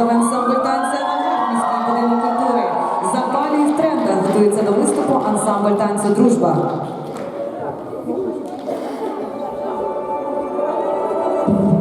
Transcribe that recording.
Ансамбль танця міської будинок культури. За в трендах готується до виступу ансамбль танцю Дружба. Thank you.